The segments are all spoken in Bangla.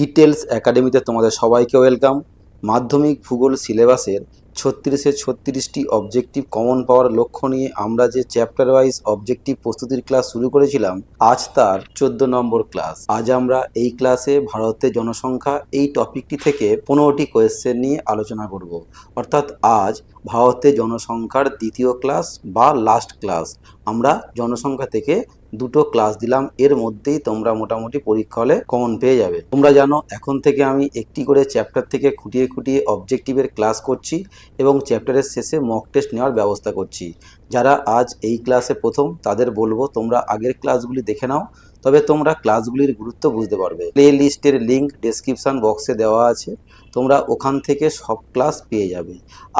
ডিটেলস একাডেমিতে তোমাদের সবাইকে ওয়েলকাম। মাধ্যমিক ভূগোল সিলেবাসের ছত্রিশে ছত্রিশটি অবজেক্টিভ কমন পাওয়ার লক্ষ্য নিয়ে আমরা যে চ্যাপ্টার ওয়াইজ অবজেক্টিভ প্রস্তুতির ক্লাস শুরু করেছিলাম, আজ তার চোদ্দ নম্বর ক্লাস। আজ আমরা এই ক্লাসে ভারতের জনসংখ্যা এই টপিকটি থেকে পনেরোটি কোয়েশ্চেন নিয়ে আলোচনা করব। অর্থাৎ আজ ভারতের জনসংখ্যার দ্বিতীয় ক্লাস বা লাস্ট ক্লাস আমরা জনসংখ্যা থেকে দুটো ক্লাস দিলাম, এর মধ্যেই তোমরা মোটামুটি পরীক্ষা হলে কমন পেয়ে যাবে। তোমরা জানো, এখন থেকে আমি একটি করে চ্যাপ্টার থেকে খুঁটিয়ে খুঁটিয়ে অবজেক্টিভের ক্লাস করছি এবং চ্যাপ্টারের শেষে মক টেস্ট নেওয়ার ব্যবস্থা করছি। যারা আজ এই ক্লাসে প্রথম, তাদের বলব তোমরা আগের ক্লাসগুলি দেখে নাও তবে তোমরা ক্লাসগুলির গুরুত্ব বুঝতে পারবে। প্লে লিস্টের লিঙ্ক ডেসক্রিপশন বক্সে দেওয়া আছে। তোমরা ওখান থেকে সব ক্লাস পেয়ে যাবে।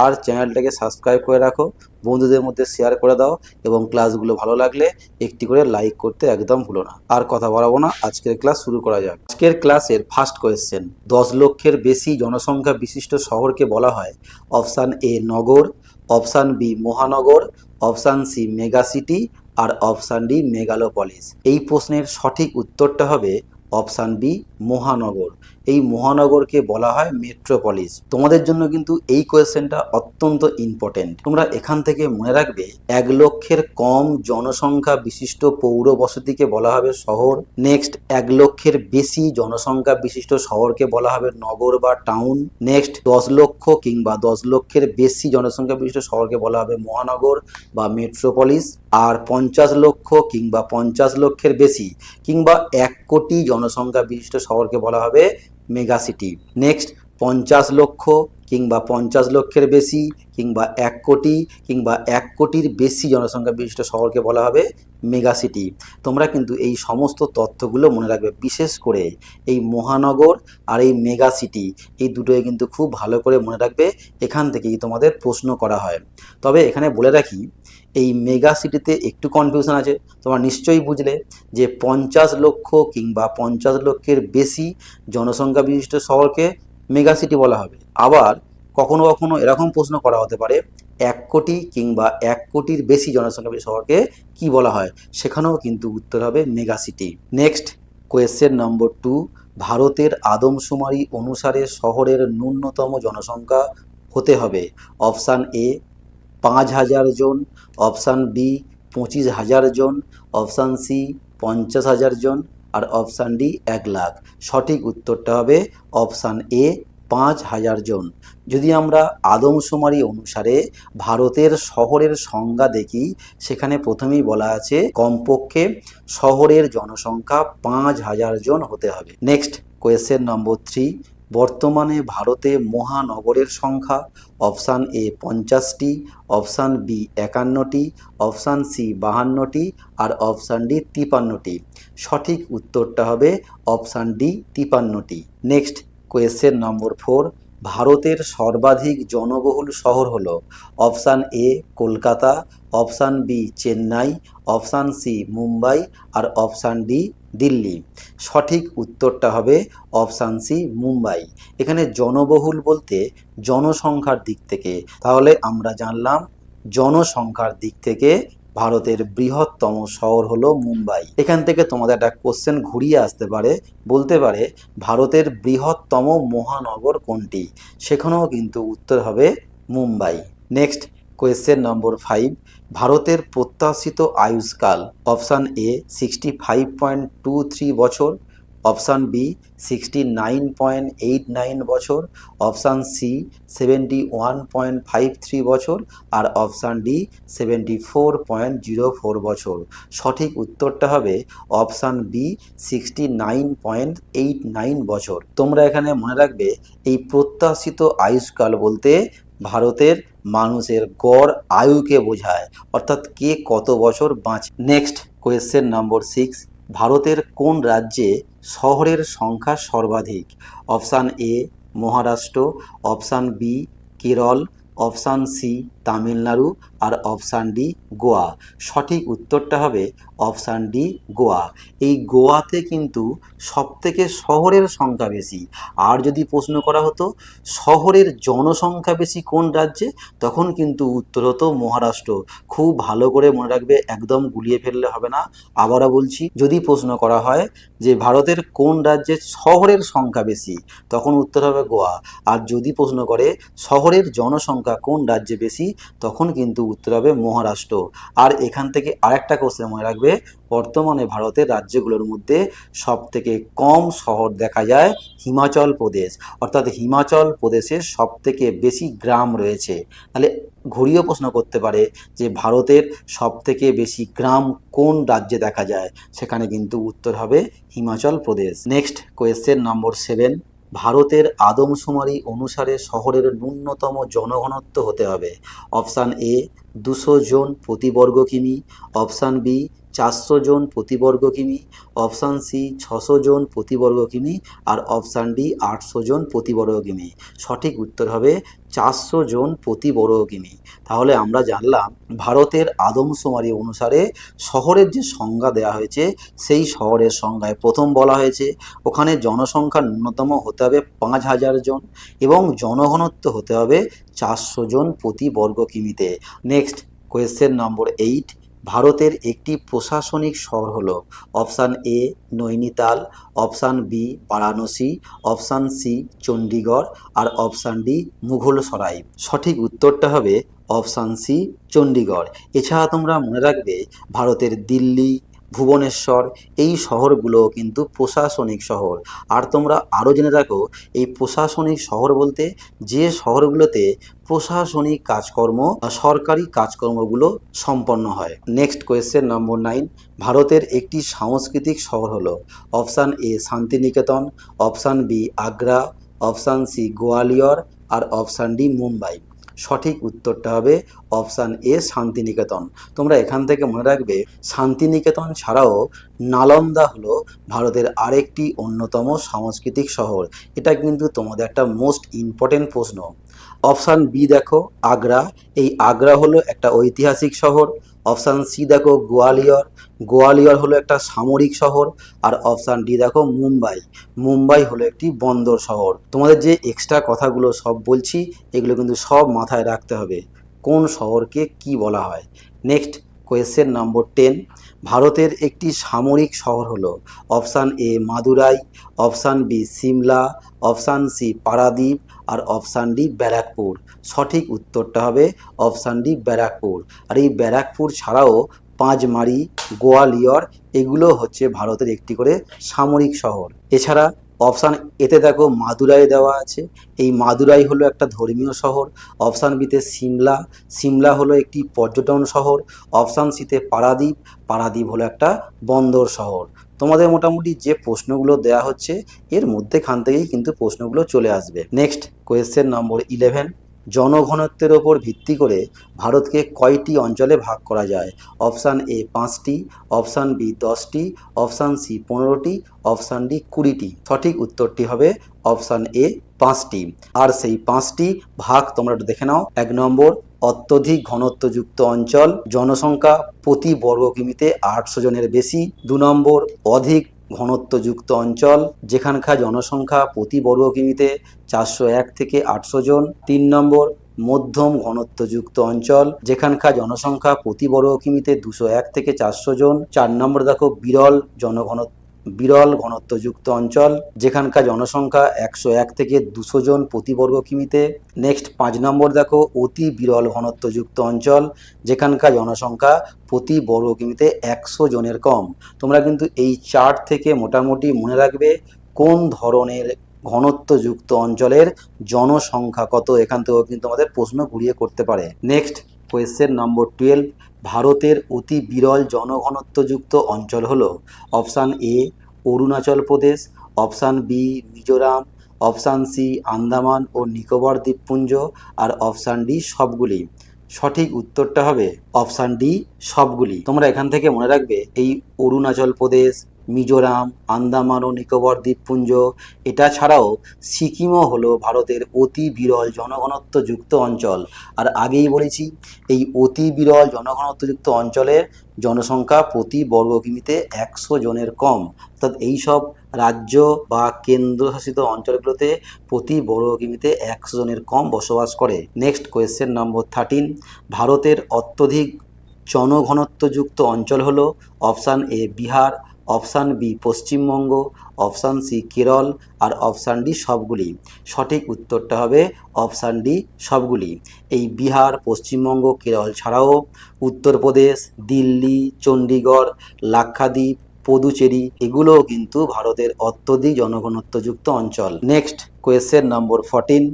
আর চ্যানেলটাকে সাবস্ক্রাইব করে রাখো, বন্ধুদের মধ্যে শেয়ার করে দাও এবং ক্লাসগুলো ভালো লাগলে একটি করে লাইক করতে একদম ভুলো না। আর কথা বাড়াবো না, আজকের ক্লাস শুরু করা যাক। আজকের ক্লাসের ফার্স্ট কোয়েশ্চেন দশ লক্ষের বেশি জনসংখ্যা বিশিষ্ট শহরকে বলা হয়। অপশান এ নগর অপশান বি মহানগর অপশান সি মেগা সিটি আর অপশান ডি মেগালোপলিস। এই প্রশ্নের সঠিক উত্তরটা হবে অপশান বি মহানগর। এই মহানগরকে বলা হয় মেট্রোপলিস তোমাদের জন্য কিন্তু এই কোয়েশ্চেনটা অত্যন্ত ইম্পর্টেন্ট তোমরা এখান থেকে মনে রাখবে, এক লক্ষের কম জনসংখ্যা বিশিষ্ট পৌর বসতিকে বলা হবে শহর। নেক্সট এক লক্ষের বেশি জনসংখ্যা বিশিষ্ট শহরকে বলা হবে নগর বা টাউন নেক্সট দশ লক্ষ কিংবা দশ লক্ষের বেশি জনসংখ্যা বিশিষ্ট শহরকে বলা হবে মহানগর বা মেট্রোপলিস আর পঞ্চাশ লক্ষ কিংবা পঞ্চাশ লক্ষের বেশি কিংবা এক কোটি জনসংখ্যা বিশিষ্ট শহরকে বলা হবে মেগা সিটি। নেক্সট পঞ্চাশ লক্ষ কিংবা পঞ্চাশ লক্ষের বেশি, কিংবা এক কোটি, কিংবা এক কোটির বেশি জনসংখ্যা বিশিষ্ট শহরকে বলা হবে মেগা সিটি। তোমরা কিন্তু এই সমস্ত তথ্যগুলো মনে রাখবে, বিশেষ করে এই মহানগর আর এই মেগা সিটি। এই দুটোই কিন্তু খুব ভালো করে মনে রাখবে, এখান থেকেই তোমাদের প্রশ্ন করা হয়। তবে এখানে বলে রাখি, এই মেগা সিটিতে একটু কনফিউশন আছে। তোমরা নিশ্চয়ই বুঝলে যে পঞ্চাশ লক্ষ কিংবা পঞ্চাশ লক্ষের বেশি জনসংখ্যা বিশিষ্ট শহরকে মেগা সিটি বলা হবে। আবার কখনো কখনো এরকম প্রশ্ন করা হতে পারে, এক কোটি কিংবা এক কোটির বেশি জনসংখ্যা শহরকে কি বলা হয়? সেখানেও কিন্তু উত্তর হবে mega city. Next, question number two, ভারতের আদমশুমারি অনুসারে শহরের ন্যূনতম জনসংখ্যা হতে হবে। অপশান এ, পাঁচ হাজার জন, অপশান বি, পঁচিশ হাজার জন, অপশান সি, পঞ্চাশ হাজার জন, আর অপশান ডি, এক লাখ। সঠিক উত্তরটা হবে অপশান এ পাঁচ হাজার জন। যদি আমরা আদমশুমারি অনুসারে ভারতের শহরের সংজ্ঞা দেখি, সেখানে প্রথমেই বলা আছে, কমপক্ষে শহরের জনসংখ্যা পাঁচ হাজার জন হতে হবে। নেক্সট কোয়েশ্চেন নম্বর থ্রি বর্তমানে ভারতে মহানগরের সংখ্যা অপশান এ পঞ্চাশটি অপশান বি একান্নটি অপশান সি বাহান্নটি, আর অপশান ডি তিপান্নটি। সঠিক উত্তরটা হবে অপশান ডি তিপান্নটি। নেক্সট কোয়েশ্চেন নম্বর ফোর, ভারতের সর্বাধিক জনবহুল শহর হলো option A Kolkata, option B Chennai, option C Mumbai R option D Delhi. সঠিক উত্তরটা হবে অপশান সি মুম্বাই। এখানে জনবহুল বলতে জনসংখ্যার দিক থেকে। তাহলে আমরা জানলাম জনসংখ্যার দিক থেকে ভারতের বৃহত্তম শহর হলো মুম্বাই। এখান থেকে তোমাদের একটা কোশ্চেন ঘুরিয়ে আসতে পারে, বলতে পারে, ভারতের বৃহত্তম মহানগর কোনটি? সেখানেও কিন্তু উত্তর হবে Mumbai. Next question number five ভারতের প্রত্যাশিত আয়ুষ্কাল option A sixty five point two three বছর option B sixty nine point eight nine বছর, option C seventy one point five three বছর, আর option D seventy four point zero four বছর। সঠিক উত্তরটা হবে option B sixty nine point eight nine বছর। তোমরা এখানে মনে রাখবে, এই প্রত্যাশিত আয়ুষ্কাল বলতে ভারতের মানুষের গড় আয়ুকে বোঝায়, অর্থাৎ কে কত বছর বাঁচ। নেক্সট কোয়েশ্চেন নম্বর সিক্স ভারতের কোন রাজ্যে শহরের সংখ্যা সর্বাধিক। Option A Maharashtra option B Kerala option C Tamil R option D Goa. সঠিক উত্তরটা হবে অপশান ডি গোয়া। এই গোয়াতে কিন্তু সবথেকে শহরের সংখ্যা বেশি। আর যদি প্রশ্ন করা হতো, শহরের জনসংখ্যা বেশি কোন রাজ্যে, তখন কিন্তু উত্তর হতো মহারাষ্ট্র। খুব ভালো করে মনে রাখবে, একদম গুলিয়ে ফেললে হবে না। আবারও বলছি, যদি প্রশ্ন করা হয় যে ভারতের কোন রাজ্যে শহরের সংখ্যা বেশি, তখন উত্তর হবে গোয়া। আর যদি প্রশ্ন করে, শহরের জনসংখ্যা কোন রাজ্যে বেশি তখন কিন্তু উত্তর হবে মহারাষ্ট্র। আর এখান থেকে আরেকটা কোশ্চেন মনে রাখবে, বর্তমানে ভারতের রাজ্যগুলোর মধ্যে সব থেকে কম শহর দেখা যায় হিমাচল প্রদেশ। অর্থাৎ হিমাচল প্রদেশে সব থেকে বেশি গ্রাম রয়েছে। তাহলে ঘুরিয়ে প্রশ্ন করতে পারে যে ভারতের সব থেকে বেশি গ্রাম কোন রাজ্যে দেখা যায়? সেখানে কিন্তু উত্তর হবে Himachal Pradesh. Next question number seven ভারতের আদমশুমারি অনুসারে শহরের ন্যূনতম জনঘনত্ব হতে হবে। অপশান এ, দুশো জন প্রতি বর্গ কিমি অপশান বি চারশো জন প্রতি বর্গ কিমি অপশান সি ছশো জন প্রতি বর্গ কিমি আর অপশান ডি আটশো জন প্রতি বর্গ কিমি। সঠিক উত্তর হবে চারশো জন প্রতি বর্গ কিমি। তাহলে আমরা জানলাম ভারতের আদমশুমারি অনুসারে শহরের যে সংজ্ঞা দেওয়া হয়েছে, সেই শহরের সংজ্ঞায় প্রথম বলা হয়েছে, ওখানে জনসংখ্যা ন্যূনতম হতে হবে পাঁচ হাজার জন এবং জনঘনত্ব হতে হবে চারশো জন প্রতি বর্গ কিমিতে। নেক্সট কোয়েশ্চেন নম্বর এইট ভারতের একটি প্রশাসনিক শহর হলো option A Nainital, option B Varanasi, option C Chandigarh R option D Mughal Sarai সঠিক উত্তরটা হবে অপশান সি চণ্ডীগড়। এছাড়া তোমরা মনে রাখবে ভারতের দিল্লি ভুবনেশ্বর, এই শহরগুলো কিন্তু প্রশাসনিক শহর। আর তোমরা আরও জেনে রাখো এই প্রশাসনিক শহর বলতে যে শহরগুলোতে প্রশাসনিক কাজকর্ম, সরকারি কাজকর্মগুলো সম্পন্ন হয়। নেক্সট কোয়েশ্চেন নম্বর নাইন ভারতের একটি সাংস্কৃতিক শহর হলো option A Santiniketan option B Agra option C Gwalior, R option D Mumbai. সঠিক উত্তরটা হবে অপশান এ, শান্তিনিকেতন। তোমরা এখান থেকে মনে রাখবে, শান্তিনিকেতন ছাড়াও নালন্দা হলো ভারতের আরেকটি অন্যতম সাংস্কৃতিক শহর। এটা কিন্তু তোমাদের একটা মোস্ট ইম্পর্টেন্ট প্রশ্ন। অপশান বি দেখো, আগ্রা। এই আগ্রা হলো একটা ঐতিহাসিক শহর। অপশান সি দেখো গোয়ালিয়র। গোয়ালিয়র হলো একটা সামরিক শহর আর অপশান ডি দেখো মুম্বাই। মুম্বাই হলো একটি বন্দর শহর। তোমাদের যে এক্সট্রা কথাগুলো সব বলছি, এগুলো কিন্তু সব মাথায় রাখতে হবে। কোন শহরকে কি বলা হয়? নেক্সট কোয়েশ্চেন নম্বর টেন ভারতের একটি সামরিক শহর হলো option A Madurai, option B Shimla, option C Paradip, R option D Barrackpore. সঠিক উত্তরটা হবে অপশান ডি ব্যারাকপুর। আর এই ব্যারাকপুর ছাড়াও পাঁচমারি গোয়ালিয়র এগুলো হচ্ছে ভারতের একটি করে সামরিক শহর। এছাড়া অপশান এতে দেখো মাদুরাই দেওয়া আছে। এই মাদুরাই হলো একটা ধর্মীয় শহর। অপশান বিতে সিমলা। সিমলা হলো একটি পর্যটন শহর। অপশান সিতে পারাদ্বীপ। পারাদ্বীপ হলো একটা বন্দর শহর। তোমাদের মোটামুটি যে প্রশ্নগুলো দেওয়া হচ্ছে, এর মধ্যেখান থেকেই কিন্তু প্রশ্নগুলো চলে আসবে। নেক্সট কোয়েশ্চেন নম্বর ইলেভেন জনঘনত্বের ওপর ভিত্তি করে ভারতকে কয়টি অঞ্চলে ভাগ করা যায়? অপশান এ পাঁচটি, অপশান বি দশটি, অপশান সি পনেরোটি, অপশান ডি কুড়িটি। সঠিক উত্তরটি হবে অপশান এ পাঁচটি। আর সেই পাঁচটি ভাগ তোমরা একটু দেখে নাও। এক নম্বর, অত্যধিক ঘনত্বযুক্ত অঞ্চল। জনসংখ্যা প্রতি বর্গ কিমিতে আটশো জনের বেশি। দু নম্বর, অধিক ঘনত্বযুক্ত অঞ্চল, যেখানকার জনসংখ্যা প্রতি বর্গ কিমিতে চারশো এক থেকে আটশো জন। তিন নম্বর, মধ্যম ঘনত্বযুক্ত অঞ্চল, যেখানকার জনসংখ্যা প্রতি বর্গ কিমিতে দুশো এক থেকে চারশো জন। চার নম্বর দেখো, বিরল জনঘন বিরল ঘনত্বযুক্ত অঞ্চল, যেখানকার জনসংখ্যা একশো এক থেকে দুশো জন প্রতি বর্গ কিমিতে। নেক্সট পাঁচ নম্বর দেখো, অতি বিরল ঘনত্বযুক্ত অঞ্চল, যেখানকার জনসংখ্যা প্রতি বর্গ কিমিতে একশো জনের কম। তোমরা কিন্তু এই চার্ট থেকে মোটামুটি মনে রাখবে কোন ধরনের ঘনত্বযুক্ত অঞ্চলের জনসংখ্যা কত, এখান থেকেও কিন্তু আমাদের প্রশ্ন ঘুরিয়ে করতে পারে। নেক্সট কোয়েশ্চেন নম্বর টুয়েলভ ভারতের অতি বিরল জনঘনত্বযুক্ত অঞ্চল হলো option A Arunachal Pradesh, option B Mizoram, option C Andaman ও নিকোবর দ্বীপপুঞ্জ, আর অপশান ডি সবগুলি। সঠিক উত্তরটা হবে অপশান ডি সবগুলি। তোমরা এখান থেকে মনে রাখবে, এই অরুণাচল প্রদেশ মিজোরাম, আন্দামান ও নিকোবর দ্বীপপুঞ্জ। এটা ছাড়াও সিকিমও হলো ভারতের অতি বিরল জনঘনত্বযুক্ত অঞ্চল। আর আগেই বলেছি, এই অতি বিরল জনঘনত্বযুক্ত অঞ্চলের জনসংখ্যা প্রতি বর্গ কিমিতে একশো জনের কম। অর্থাৎ এইসব রাজ্য বা কেন্দ্রশাসিত অঞ্চলগুলোতে প্রতি বর্গ কিমিতে একশো জনের কম বসবাস করে। নেক্সট কোয়েশ্চেন নম্বর থার্টিন ভারতের অত্যধিক জনঘনত্বযুক্ত অঞ্চল হলো option A Bihar option B Paschimbanga, option C Kerala R option D সবগুলি। সঠিক উত্তরটা হবে অপশান ডি সবগুলি। এই বিহার, পশ্চিমবঙ্গ, কেরল ছাড়াও উত্তরপ্রদেশ, দিল্লি, চণ্ডীগড়, লাক্ষাদ্বীপ, পদুচেরি এগুলোও কিন্তু ভারতের অত্যধিক জনঘনত্বযুক্ত অঞ্চল। নেক্সট কোয়েশ্চেন নম্বর ফোরটিন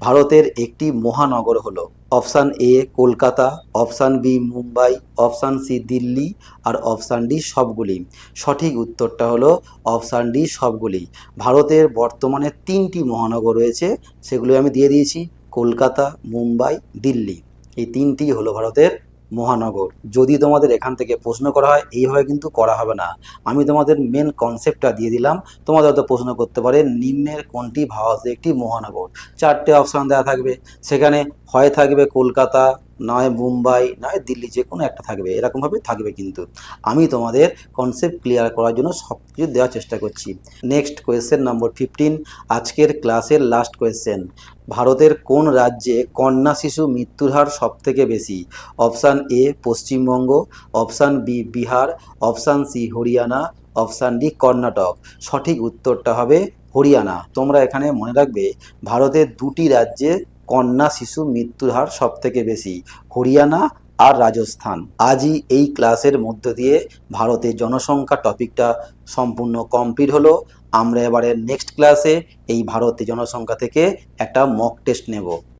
ভারতের একটি মহানগর হলো option A Kolkata, option B Mumbai, option C Delhi R option D সবগুলি। সঠিক উত্তরটা হলো অপশান ডি সবগুলি। ভারতের বর্তমানে তিনটি মহানগর রয়েছে সেগুলি আমি দিয়ে দিয়েছি, কলকাতা, মুম্বাই, দিল্লি। এই তিনটি হলো ভারতের মহানগর। যদি তোমাদের এখান থেকে প্রশ্ন করা হয়, এইভাবে কিন্তু করা হবে না। আমি তোমাদের মেন কনসেপ্টটা দিয়ে দিলাম। তোমাদের হয়তো প্রশ্ন করতে পারে, নিম্নের কোনটি ভারতের একটি মহানগর? চারটে অপশান দেওয়া থাকবে। সেখানে হয় থাকবে কলকাতা নয় মুম্বাই, নয় দিল্লি, যে কোনো একটা থাকবে, এরকমভাবে থাকবে কিন্তু। আমি তোমাদের কনসেপ্ট ক্লিয়ার করার জন্য সব কিছু দেওয়ার চেষ্টা করছি। নেক্সট কোয়েশ্চেন নম্বর ফিফটিন আজকের ক্লাসের লাস্ট কোয়েশ্চেন ভারতের কোন রাজ্যে কন্যা শিশু মৃত্যুর হার সব থেকে বেশি? Option A Paschimbanga option B Bihar option C Haryana option D Karnataka. সঠিক উত্তরটা হবে হরিয়ানা। তোমরা এখানে মনে রাখবে, ভারতের দুটি রাজ্যে কন্যা শিশু মৃত্যুর হার সব থেকে বেশি, হরিয়ানা আর রাজস্থান। আজই এই ক্লাসের মধ্য দিয়ে ভারতের জনসংখ্যা টপিকটা সম্পূর্ণ কমপ্লিট হলো। আমরা এবারে নেক্সট ক্লাসে এই ভারতের জনসংখ্যা থেকে একটা মক টেস্ট নেব।